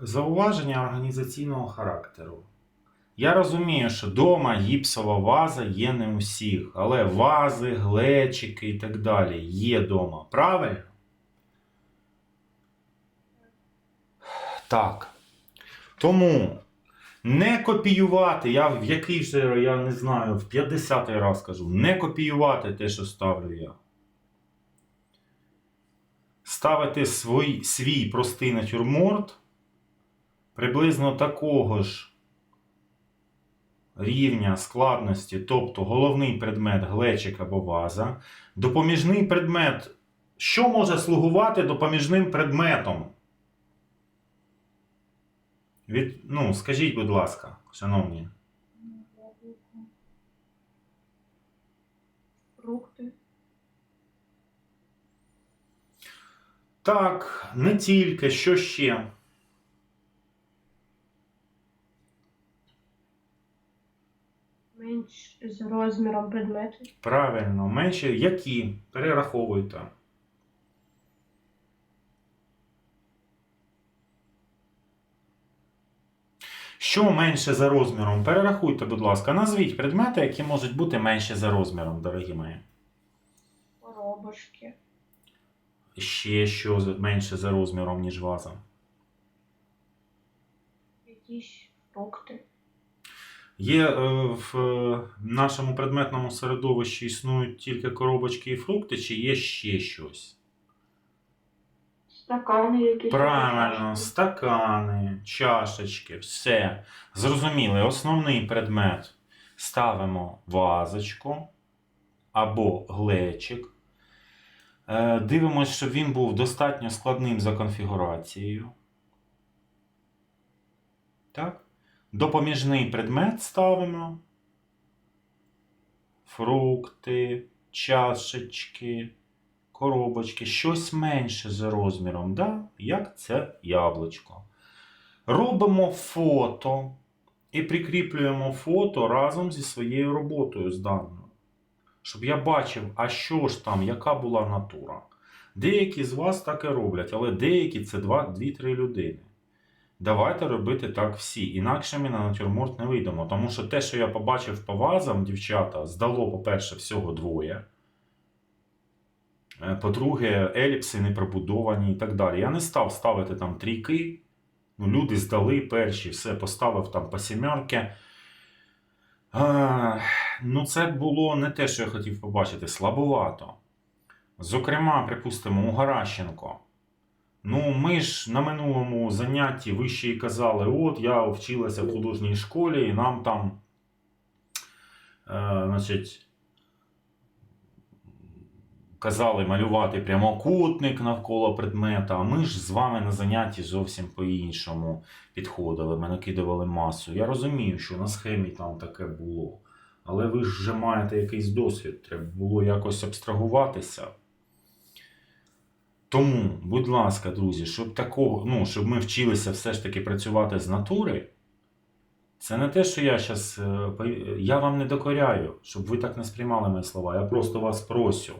Зауваження організаційного характеру. Я розумію, що дома гіпсова ваза є не у всіх, але вази, глечики і так далі є дома. Правильно? Так. Тому не копіювати, я в який вже, я не знаю, в 50 раз кажу, не копіювати те, що ставлю я. Ставити свій, свій простий натюрморт приблизно такого ж рівня складності, тобто головний предмет глечик або ваза, допоміжний предмет. Що може слугувати допоміжним предметом? Від, ну, скажіть, будь ласка, шановні. Фрукти. Так, не тільки, що ще? Менш з розміром предмети. Правильно, менше які? Перераховуйте. Що менше за розміром? Перерахуйте, будь ласка. Назвіть предмети, які можуть бути менше за розміром, дорогі мої. Коробочки. Ще що менше за розміром, ніж ваза. Якісь фрукти. Є е, в е, нашому предметному середовищі існують тільки коробочки і фрукти, чи є ще щось? Стакани якісь. Правильно, стакани, чашечки, все. Зрозуміли, основний предмет ставимо вазочку або глечик. Е, Дивимось, щоб він був достатньо складним за конфігурацією. Так? Допоміжний предмет ставимо. Фрукти, чашечки, коробочки, щось менше за розміром, да? як це яблучко. Робимо фото і прикріплюємо фото разом зі своєю роботою зданою. Щоб я бачив, а що ж там, яка була натура. Деякі з вас так і роблять, але деякі це 2-3 людини. Давайте робити так всі. Інакше ми на натюрморт не вийдемо. Тому що те, що я побачив по вазам, дівчата, здало, по-перше, всього двоє. Е, По-друге, еліпси не пробудовані і так далі. Я не став ставити там трійки. Ну, люди здали перші, все поставив там по сімерки. А, ну, це було не те, що я хотів побачити, слабовато. Зокрема, припустимо, у Гаращенко. Ну, ми ж на минулому занятті ви ще казали: от я вчилася в художній школі, і нам там, е, значить, казали малювати прямокутник навколо предмета, а ми ж з вами на занятті зовсім по-іншому підходили. Ми накидували масу. Я розумію, що на схемі там таке було. Але ви ж вже маєте якийсь досвід, треба було якось абстрагуватися. Тому, будь ласка, друзі, щоб такого, ну, щоб ми вчилися все ж таки працювати з натури, це не те, що я зараз. Я вам не докоряю, щоб ви так не сприймали мої слова. Я просто вас просю,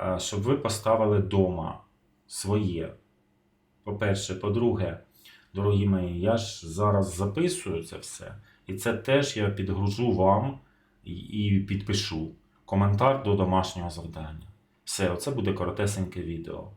е, щоб ви поставили вдома своє. По-перше, по-друге, дорогі мої, я ж зараз записую це все. І це теж я підгружу вам і підпишу коментар до домашнього завдання. Все, оце буде коротесеньке відео.